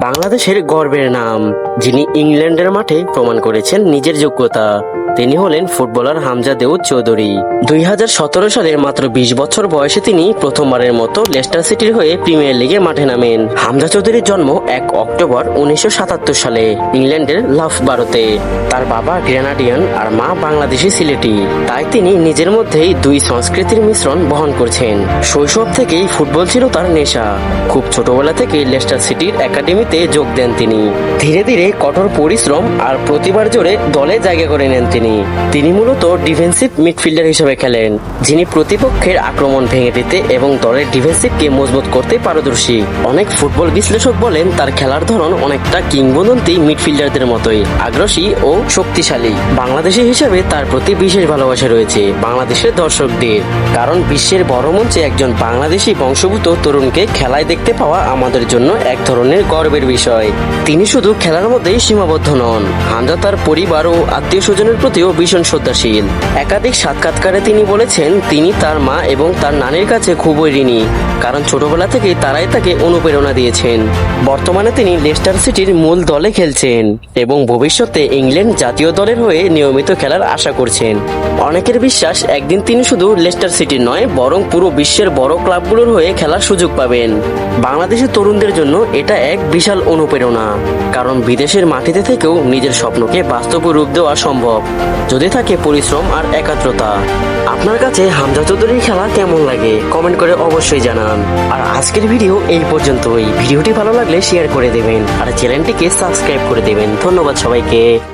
বাংলাদেশের গর্বের নাম যিনি ইংল্যান্ডের মাঠে প্রমাণ করেছেন নিজের যোগ্যতা। তিনি হলেন ফুটবলার হামজা দেউদ চৌধুরী। দুই হাজার সতেরো সালের মাত্র বিশ বছর বয়সে তিনি প্রথমবারের মতো লেস্টার সিটির হয়ে প্রিমিয়ার লিগে মাঠে নামেন। হামজা চৌধুরীর জন্ম এক অক্টোবর উনিশশো সাতাত্তর সালে ইংল্যান্ডের লাফ বারোতে তার বাবা গ্রেনাডিয়ান আর মা বাংলাদেশি সিলেটি। তাই তিনি নিজের মধ্যেই দুই সংস্কৃতির মিশ্রণ বহন করছেন। শৈশব থেকেই ফুটবল ছিল তার নেশা। খুব ছোটবেলা থেকে লেস্টার সিটির একাডেমিতে যোগ দেন তিনি। ধীরে ধীরে কঠোর পরিশ্রম আর প্রতিবার জোরে দলে জায়গা করে নেন তিনি। তিনি মূলত ডিফেন্সিভ মিডফিল্ডার হিসেবে খেলেন, যিনি প্রতিপক্ষের আক্রমণ ভেঙে দিতে এবং দলের ডিফেন্সিভকে মজবুত করতে পারদর্শী। অনেক ফুটবল বিশ্লেষক বলেন, তার খেলার ধরন অনেকটা কিংবদন্তি মিডফিল্ডারদের মতোই আগ্রাসী ও শক্তিশালী। বাংলাদেশি হিসেবে তার প্রতি বিশেষ ভালোবাসা রয়েছে বাংলাদেশের দর্শকদের, কারণ বিশ্বের বড় মঞ্চে একজন বাংলাদেশি বংশভূত তরুণকে খেলায় দেখতে পাওয়া আমাদের জন্য এক ধরনের গর্বের বিষয়। তিনি শুধু খেলার মধ্যেই সীমাবদ্ধ নন, হামজা তার পরিবার ও আত্মীয় স্বজনের প্রতিও ভীষণ শ্রদ্ধাশীল। একাধিক সাক্ষাৎকারে তিনি বলেছেন, তিনি তার মা এবং তার নানির কাছে খুবই ঋণী, কারণ ছোটবেলা থেকেই তারাই তাকে অনুপ্রেরণা দিয়েছেন। বর্তমানে তিনি লেস্টার সিটির মূল দলে খেলছেন এবং ভবিষ্যতে ইংল্যান্ড জাতীয় দলের হয়ে নিয়মিত খেলার আশা করছেন। অনেকের বিশ্বাস, একদিন তিনি শুধু লেস্টার সিটির নয়, বরং পুরো বিশ্বের বড় ক্লাবগুলোর হয়ে খেলার সুযোগ পাবেন। বাংলাদেশের তরুণদের জন্য এটা এক বিশাল অনুপ্রেরণা, কারণ বিদেশের মাটিতে থেকেও নিজের স্বপ্নকে বাস্তব রূপ দেওয়া সম্ভব। যদি থাকে পরিশ্রম আর একাত্রতা, আপনার কাছে হামজা চৌধুরীর খেলা কেমন লাগে কমেন্ট করে অবশ্যই জানান। আর আজকের ভিডিও এই পর্যন্তই। ভিডিওটি ভালো লাগলে শেয়ার করে দেবেন। আর চ্যানেলটিকে সাবস্ক্রাইব করে দেবেন। ধন্যবাদ সবাইকে।